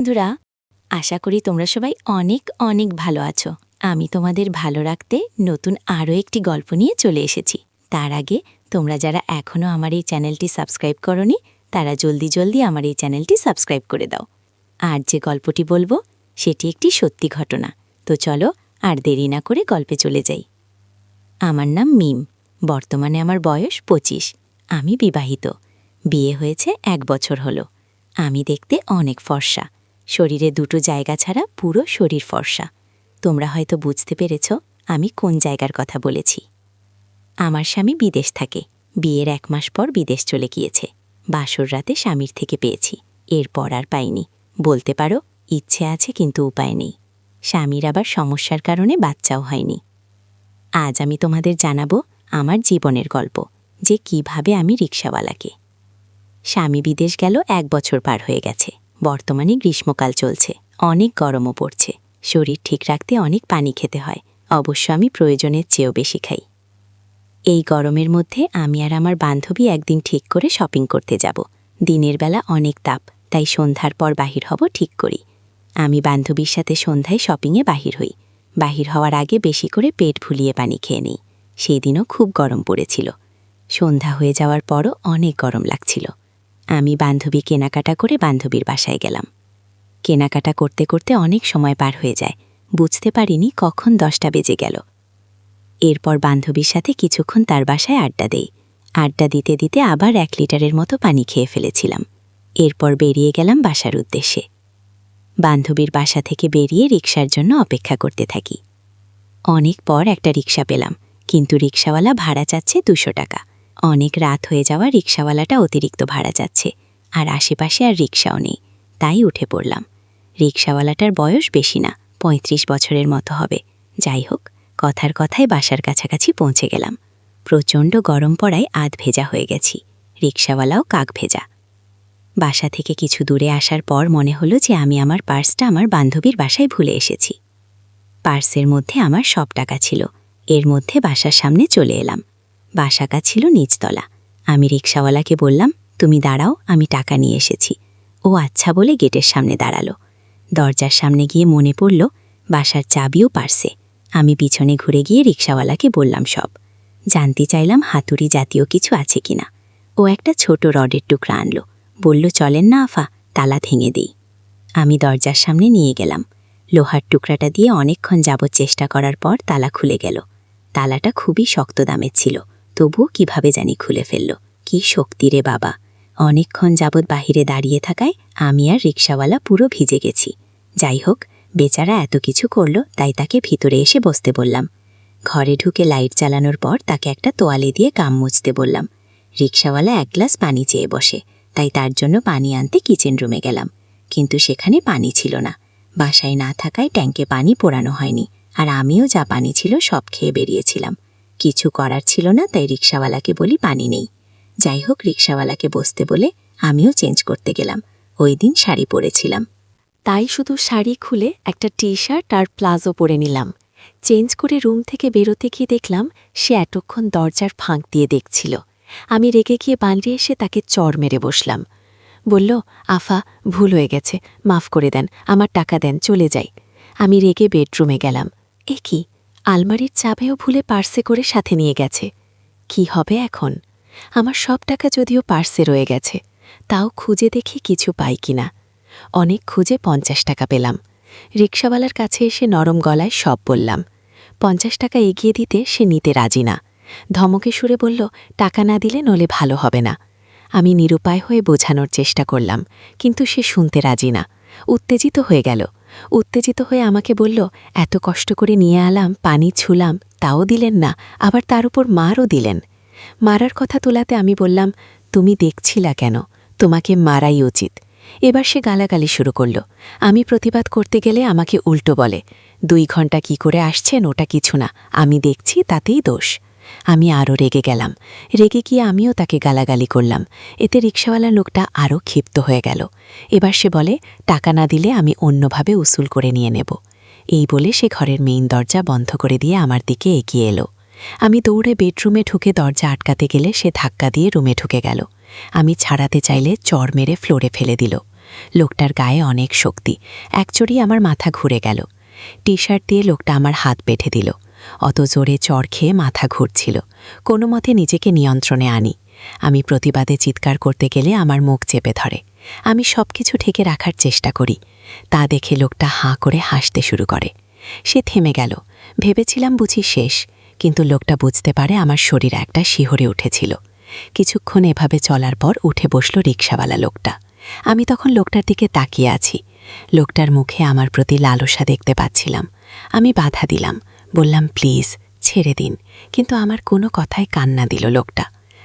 বন্ধুরা, আশা করি তোমরা সবাই অনেক অনেক ভালো আছো। আমি তোমাদের ভালো রাখতে নতুন আরও একটি গল্প নিয়ে চলে এসেছি। তার আগে তোমরা যারা এখনও আমার এই চ্যানেলটি সাবস্ক্রাইব করনি, তারা জলদি জলদি আমার এই চ্যানেলটি সাবস্ক্রাইব করে দাও। আর যে গল্পটি বলব, সেটি একটি সত্যি ঘটনা। তো চলো আর দেরি না করে গল্পে চলে যাই। আমার নাম মিম, বর্তমানে আমার বয়স পঁচিশ। আমি বিবাহিত। বিয়ে হয়েছে এক বছর হলো। আমি দেখতে অনেক ফর্সা। শরীরে দুটো জায়গা ছাড়া পুরো শরীর ফর্সা। তোমরা হয়তো বুঝতে পেরেছ আমি কোন জায়গার কথা বলেছি। আমার স্বামী বিদেশ থাকে। বিয়ের এক মাস পর বিদেশ চলে গিয়েছে। বাসর রাতে স্বামীর থেকে পেয়েছি। এরপর আর পাইনি। বলতে পারো, ইচ্ছে আছে কিন্তু উপায় নেই। স্বামীর আবার সমস্যার কারণে বাচ্চাও হয়নি। আজ আমি তোমাদের জানাব আমার জীবনের গল্প, যে কীভাবে আমি রিক্সাওয়ালাকে। স্বামী বিদেশ গেল এক বছর পার হয়ে গেছে। বর্তমানে গ্রীষ্মকাল চলছে। অনেক গরমও পড়ছে। শরীর ঠিক রাখতে অনেক পানি খেতে হয়। অবশ্য আমি প্রয়োজনের চেয়েও বেশি খাই। এই গরমের মধ্যে আমি আর আমার বান্ধবী একদিন ঠিক করে শপিং করতে যাব। দিনের বেলা অনেক তাপ, তাই সন্ধ্যার পর বাহির হব ঠিক করি। আমি বান্ধবীর সাথে সন্ধ্যায় শপিংয়ে বাহির হই। বাহির হওয়ার আগে বেশি করে পেট ভুলিয়ে পানি খেয়ে নিই। সেই দিনও খুব গরম পড়েছিল। সন্ধ্যা হয়ে যাওয়ার পরও অনেক গরম লাগছিল। আমি বান্ধবী কেনাকাটা করে বান্ধবীর বাসায় গেলাম। কেনাকাটা করতে করতে অনেক সময় পার হয়ে যায়। বুঝতে পারিনি কখন দশটা বেজে গেল। এরপর বান্ধবীর সাথে কিছুক্ষণ তার বাসায় আড্ডা দেই। আড্ডা দিতে দিতে আবার এক লিটারের মতো পানি খেয়ে ফেলেছিলাম। এরপর বেরিয়ে গেলাম বাসার উদ্দেশ্যে। বান্ধবীর বাসা থেকে বেরিয়ে রিক্সার জন্য অপেক্ষা করতে থাকি। অনেক পর একটা রিক্সা পেলাম, কিন্তু রিক্সাওয়ালা ভাড়া চাচ্ছে দুশো টাকা। অনেক রাত হয়ে যাওয়া রিক্সাওয়ালাটা অতিরিক্ত ভাড়া যাচ্ছে, আর আশেপাশে আর রিক্সাও নেই। তাই উঠে পড়লাম। রিক্সাওয়ালাটার বয়স বেশি না, পঁয়ত্রিশ বছরের মতো হবে। যাই হোক, কথার কথায় বাসার কাছাকাছি পৌঁছে গেলাম। প্রচণ্ড গরম পড়ায় আধ ভেজা হয়ে গেছি। রিক্সাওয়ালাও কাক ভেজা। বাসা থেকে কিছু দূরে আসার পর মনে হলো যে আমি আমার পার্সটা আমার বান্ধবীর বাসায় ভুলে এসেছি। পার্সের মধ্যে আমার সব টাকা ছিল। এর মধ্যে বাসার সামনে চলে এলাম। বাসাকা ছিল নিচতলা। আমি রিক্সাওয়ালাকে বললাম, তুমি দাঁড়াও, আমি টাকা নিয়ে এসেছি। ও আচ্ছা বলে গেটের সামনে দাঁড়াল। দরজার সামনে গিয়ে মনে পড়ল, বাসার চাবিও পারছে। আমি পিছনে ঘুরে গিয়ে রিক্সাওয়ালাকে বললাম সব। জানতে চাইলাম হাতুড়ি জাতীয় কিছু আছে কিনা। ও একটা ছোট রডের টুকরা আনলো। বলল, চলেন না আফা, তালা ভেঙে দিই। আমি দরজার সামনে নিয়ে গেলাম। লোহার টুকরাটা দিয়ে অনেকক্ষণ যাবৎ চেষ্টা করার পর তালা খুলে গেল। তালাটা খুবই শক্ত দামের ছিল। তবুও কীভাবে জানি খুলে ফেলল। কি শক্তি রে বাবা। অনেকক্ষণ যাবৎ বাহিরে দাঁড়িয়ে থাকায় আমি আর রিক্সাওয়ালা পুরো ভিজে গেছি। যাই হোক, বেচারা এত কিছু করল, তাই তাকে ভিতরে এসে বসতে বললাম। ঘরে ঢুকে লাইট চালানোর পর তাকে একটা তোয়ালে দিয়ে কাম মুছতে বললাম। রিক্সাওয়ালা এক গ্লাস পানি চেয়ে বসে, তাই তার জন্য পানি আনতে কিচেন রুমে গেলাম। কিন্তু সেখানে পানি ছিল না। বাসায় না থাকায় ট্যাঙ্কে পানি পোড়ানো হয়নি, আর আমিও যা পানি ছিল সব খেয়ে বেরিয়েছিলাম। কিছু করার ছিল না, তাই রিক্সাওয়ালাকে বলি পানি নেই। যাই হোক, রিক্সাওয়ালাকে বসতে বলে আমিও চেঞ্জ করতে গেলাম। ওই দিন শাড়ি পরেছিলাম। তাই শুধু শাড়ি খুলে একটা টি শার্ট আর প্লাজো পরে নিলাম। চেঞ্জ করে রুম থেকে বেরোতে গিয়ে দেখলাম সে এতক্ষণ দরজার ফাঁক দিয়ে দেখছিল। আমি রেগে গিয়ে বাড়ি এসে তাকে চর মেরে বসলাম। বলল, আফা, ভুল হয়ে গেছে, মাফ করে দেন, আমার টাকা দেন, চলে যাই। আমি রেগে বেডরুমে গেলাম। এ কি? আলমারির চাবেও ভুলে পার্সে করে সাথে নিয়ে গেছে। কি হবে এখন? আমার সব টাকা যদিও পার্সে রয়ে গেছে, তাও খুঁজে দেখি কিছু পাই কিনা। অনেক খুঁজে পঞ্চাশ টাকা পেলাম। রিক্সাওয়ালার কাছে এসে নরম গলায় সব বললাম। পঞ্চাশ টাকা এগিয়ে দিতে সে নিতে রাজি না। ধমকে সুরে বলল, টাকা না দিলে নলে ভালো হবে না। আমি নিরুপায় হয়ে বোঝানোর চেষ্টা করলাম, কিন্তু সে শুনতে রাজি না। উত্তেজিত হয়ে গেল। উত্তেজিত হয়ে আমাকে বলল, এত কষ্ট করে নিয়ে আলাম, পানি ছুলাম, তাও দিলেন না, আবার তার উপর মারও দিলেন। মারার কথা তোলাতে আমি বললাম, তুমি দেখছিলা কেন? তোমাকে মারাই উচিত। এবার সে গালাগালি শুরু করল। আমি প্রতিবাদ করতে গেলে আমাকে উল্টো বলে, দুই ঘণ্টা কি করে আসছেন? ওটা কিছু না। আমি দেখছি, তাতেই দোষ। আমি আরও রেগে গেলাম। রেগে গিয়ে আমিও তাকে গালাগালি করলাম। এতে রিক্সাওয়ালা লোকটা আরও ক্ষিপ্ত হয়ে গেল। এবার সে বলে, টাকা না দিলে আমি অন্যভাবে উসুল করে নিয়ে নেব। এই বলে সে ঘরের মেইন দরজা বন্ধ করে দিয়ে আমার দিকে এগিয়ে এলো। আমি দৌড়ে বেডরুমে ঢুকে দরজা আটকাতে গেলে সে ধাক্কা দিয়ে রুমে ঢুকে গেল। আমি ছাড়াতে চাইলে চর মেরে ফ্লোরে ফেলে দিল। লোকটার গায়ে অনেক শক্তি। একচড়ি আমার মাথা ঘুরে গেল। টি শার্ট দিয়ে লোকটা আমার হাত বেঁধে দিল। অত জোরে চড় খেয়ে মাথা ঘুরছিল। কোনো মতে নিজেকে নিয়ন্ত্রণে আনি। আমি প্রতিবাদে চিৎকার করতে গেলে আমার মুখ চেপে ধরে। আমি সব কিছু ঠেকে রাখার চেষ্টা করি। তা দেখে লোকটা হাঁ করে হাসতে শুরু করে। সে থেমে গেল। ভেবেছিলাম বুঝি শেষ, কিন্তু লোকটা বুঝতে পারে আমার শরীর একটা শিহরে উঠেছিল। কিছুক্ষণ এভাবে চলার পর উঠে বসল রিক্সাওয়ালা লোকটা। আমি তখন লোকটার দিকে তাকিয়ে আছি। লোকটার মুখে আমার প্রতি লালসা দেখতে পাচ্ছিলাম। আমি বাধা দিলাম। বললাম, প্লিজ, ছেড়ে দিন। কিন্তু আমার কোনো কথায় কান্না দিল লোকটা।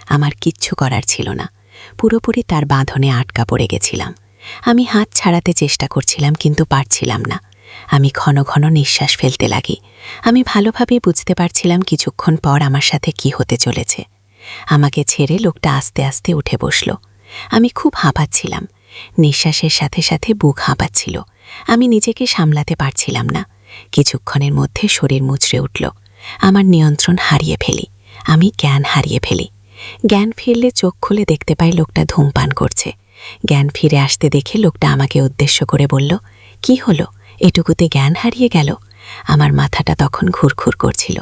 আমার কিচ্ছু করার ছিল না। পুরোপুরি তার বাঁধনে আটকা পড়ে গেছিলাম। আমি হাত ছাড়াতে চেষ্টা করছিলাম, কিন্তু পারছিলাম না। আমি ঘন ঘন নিঃশ্বাস ফেলতে লাগি। আমি ভালোভাবে বুঝতে পারছিলাম কিছুক্ষণ পর আমার সাথে কি হতে চলেছে। আমাকে ছেড়ে লোকটা আস্তে আস্তে উঠে বসল। আমি খুব হাঁপাচ্ছিলাম। নিঃশ্বাসের সাথে সাথে বুক হাঁপাচ্ছিল। আমি নিজেকে সামলাতে পারছিলাম না। কিছুক্ষণের মধ্যে শরীর মুচড়ে উঠল। আমার নিয়ন্ত্রণ হারিয়ে ফেলি। আমি জ্ঞান হারিয়ে ফেলি। জ্ঞান ফিরলে চোখ খুলে দেখতে পাই লোকটা ধূমপান করছে। জ্ঞান ফিরে আসতে দেখে লোকটা আমাকে উদ্দেশ্য করে বলল, কি হলো? এটুকুতে জ্ঞান হারিয়ে গেল? আমার মাথাটা তখন ঘুরঘুর করছিল।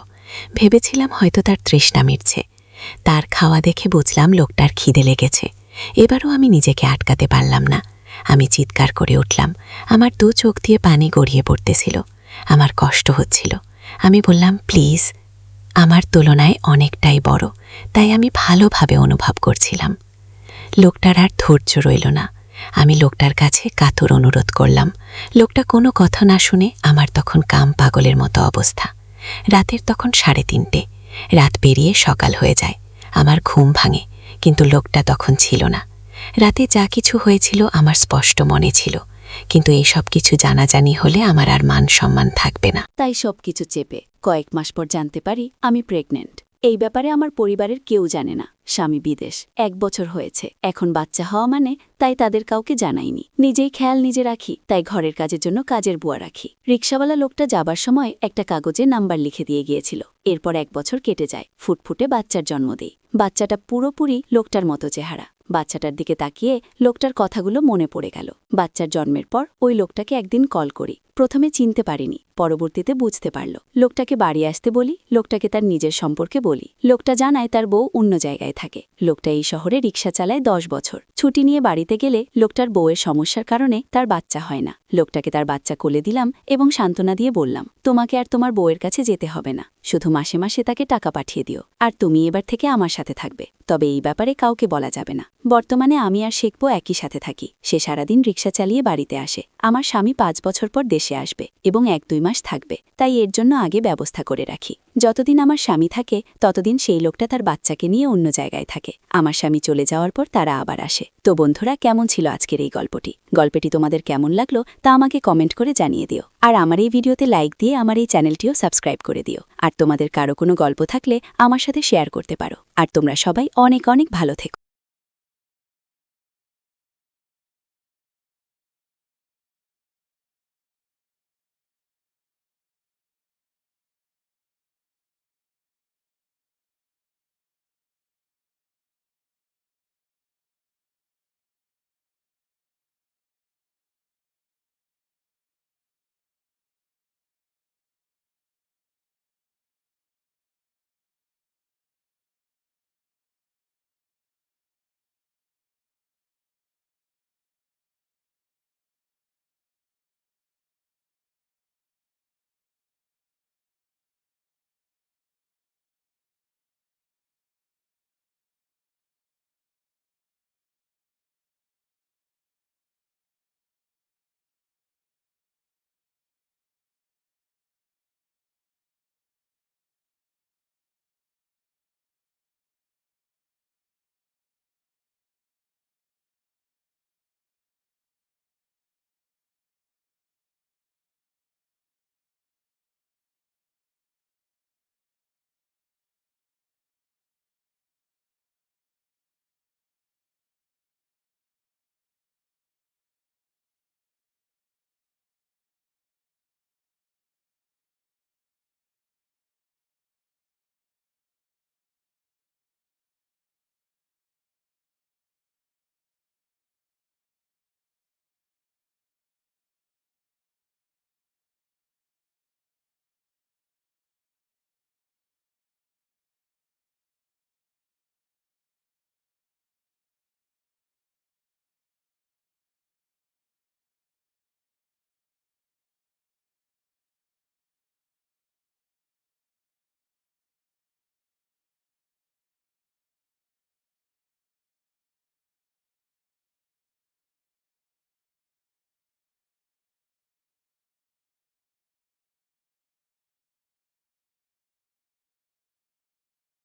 ভেবেছিলাম হয়তো তার তৃষ্ণা মিটছে। তার খাওয়া দেখে বুঝলাম লোকটার খিদে লেগেছে। এবারও আমি নিজেকে আটকাতে পারলাম না। আমি চিৎকার করে উঠলাম। আমার দু চোখ দিয়ে পানি গড়িয়ে পড়তেছিল। আমার কষ্ট হচ্ছিল। আমি বললাম, প্লিজ, আমার তুলনায় অনেকটাই বড়। তাই আমি ভালোভাবে অনুভব করছিলাম। লোকটার আর ধৈর্য রইল না। আমি লোকটার কাছে কাতর অনুরোধ করলাম। লোকটা কোনো কথা না শুনে আমার তখন কাম পাগলের মতো অবস্থা। রাতের তখন সাড়ে তিনটে। রাত পেরিয়ে সকাল হয়ে যায়। আমার ঘুম ভাঙে, কিন্তু লোকটা তখন ছিল না। রাতে যা কিছু হয়েছিল আমার স্পষ্ট মনে ছিল। কিন্তু এই সব কিছু জানাজানি হলে আমার আর মান সম্মান থাকবে না। তাই সব কিছু চেপে কয়েক মাস পর জানতে পারি আমি প্রেগনেন্ট। এই ব্যাপারে আমার পরিবারের কেউ জানে না। স্বামী বিদেশ। এক বছর হয়েছে। এখন বাচ্চা হওয়া মানে তাই তাদের কাউকে জানাইনি। নিজেই খেয়াল নিজে রাখি, তাই ঘরের কাজের জন্য কাজের বুয়া রাখি। রিক্সাওয়ালা লোকটা যাবার সময় একটা কাগজে নাম্বার লিখে দিয়ে গিয়েছিল। এরপর এক বছর কেটে যায়। ফুটফুটে বাচ্চার জন্ম দেই। বাচ্চাটা পুরোপুরি লোকটার মতো চেহারা। বাচ্চাটার দিকে তাকিয়ে লোকটার কথাগুলো মনে পড়ে গেল। বাচ্চার জন্মের পর ওই লোকটাকে একদিন কল করি। প্রথমে চিনতে পারিনি। পরবর্তীতে বুঝতে পারল। লোকটাকে বাড়ি আসতে বলি, লোকটাকে তার নিজের সম্পর্কে বলি। লোকটা জানায় তার বউ অন্য জায়গায় থাকে। লোকটা এই শহরে রিক্সা চালায় দশ বছর। ছুটি নিয়ে বাড়িতে গেলে লোকটার বউয়ের সমস্যার কারণে তার বাচ্চা হয় না। লোকটাকে তার বাচ্চা কোলে দিলাম এবং সান্ত্বনা দিয়ে বললাম, তোমাকে আর তোমার বউয়ের কাছে যেতে হবে না। শুধু মাসে মাসে তাকে টাকা পাঠিয়ে দিও। আর তুমি এবার থেকে আমার সাথে থাকবে। তবে এই ব্যাপারে কাউকে বলা যাবে না। বর্তমানে আমি আর শেখবো একই সাথে থাকি। সে সারাদিন রিক্সা চালিয়ে বাড়িতে আসে। আমার স্বামী পাঁচ বছর পর দেশে আসবে এবং এক দুই মাস থাকবে, তাই এর জন্য আগে ব্যবস্থা করে রাখি। যতদিন আমার স্বামী থাকে, ততদিন সেই লোকটা তার বাচ্চাকে নিয়ে অন্য জায়গায় থাকে। আমার স্বামী চলে যাওয়ার পর তারা আবার আসে। তো বন্ধুরা, কেমন ছিল আজকের এই গল্পটি? গল্পটি তোমাদের কেমন লাগল তা আমাকে কমেন্ট করে জানিয়ে দিও। আর আমার এই ভিডিওতে লাইক দিয়ে আমার এই চ্যানেলটিও সাবস্ক্রাইব করে দিও। আর তোমাদের কারও কোনো গল্প থাকলে আমার সাথে শেয়ার করতে পারো। আর তোমরা সবাই অনেক অনেক ভালো থেকো।